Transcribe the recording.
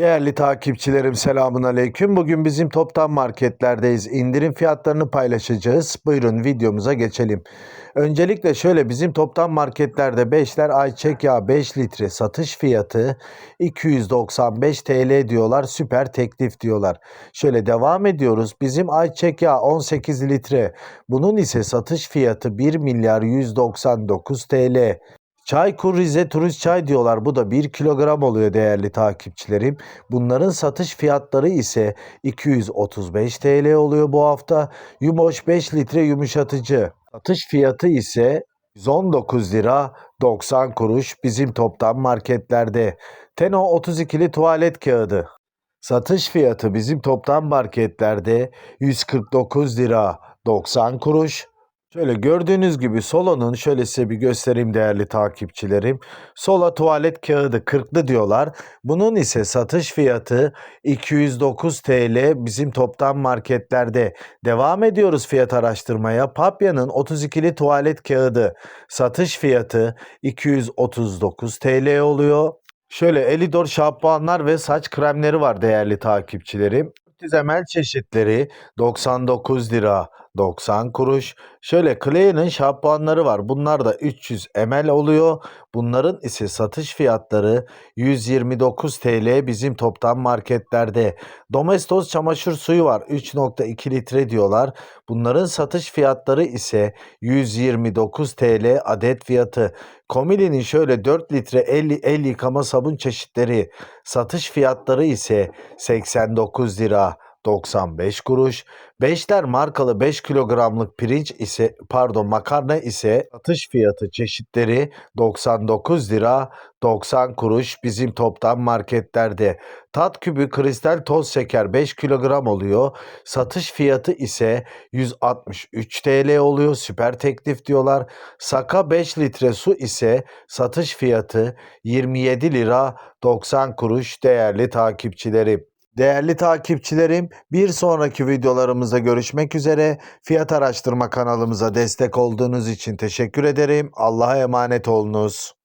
Değerli takipçilerim selamun aleyküm. Bugün bizim toptan marketlerdeyiz. İndirim fiyatlarını paylaşacağız. Buyurun videomuza geçelim. Öncelikle şöyle bizim toptan marketlerde 5'ler ayçiçek yağı 5 litre satış fiyatı 295 TL diyorlar. Süper teklif diyorlar. Şöyle devam ediyoruz. Bizim ayçiçek yağı 18 litre. Bunun ise satış fiyatı 1 milyar 199 TL. Çaykur Rize Turist Çay diyorlar. Bu da 1 kilogram oluyor değerli takipçilerim. Bunların satış fiyatları ise 235 TL oluyor bu hafta. Yumoş 5 litre yumuşatıcı. Satış fiyatı ise 119 lira 90 kuruş bizim toptan marketlerde. Teno 32'li tuvalet kağıdı. Satış fiyatı bizim toptan marketlerde 149 lira 90 kuruş. Şöyle gördüğünüz gibi Solo'nun şöyle size bir göstereyim değerli takipçilerim. Sola tuvalet kağıdı 40'lı diyorlar. Bunun ise satış fiyatı 209 TL bizim toptan marketlerde. Devam ediyoruz fiyat araştırmaya. Papya'nın 32'li tuvalet kağıdı satış fiyatı 239 TL oluyor. Şöyle Elidor şampuanlar ve saç kremleri var değerli takipçilerim. 400 ml çeşitleri 99 lira 90 kuruş. Şöyle Clay'nin şampuanları var. Bunlar da 300 ml oluyor. Bunların ise satış fiyatları 129 TL bizim toptan marketlerde. Domestos çamaşır suyu var. 3.2 litre diyorlar. Bunların satış fiyatları ise 129 TL adet fiyatı. Komili'nin şöyle 4 litre 50 el yıkama sabun çeşitleri satış fiyatları ise 89 lira 95 kuruş. Beşler markalı 5 kilogramlık pirinç ise pardon makarna ise satış fiyatı çeşitleri 99 lira 90 kuruş bizim toptan marketlerde. Tat kübü kristal toz şeker 5 kilogram oluyor. Satış fiyatı ise 163 TL oluyor. Süper teklif diyorlar. Saka 5 litre su ise satış fiyatı 27 lira 90 kuruş değerli takipçilerim. Değerli takipçilerim, bir sonraki videolarımızda görüşmek üzere. Fiyat araştırma kanalımıza destek olduğunuz için teşekkür ederim. Allah'a emanet olunuz.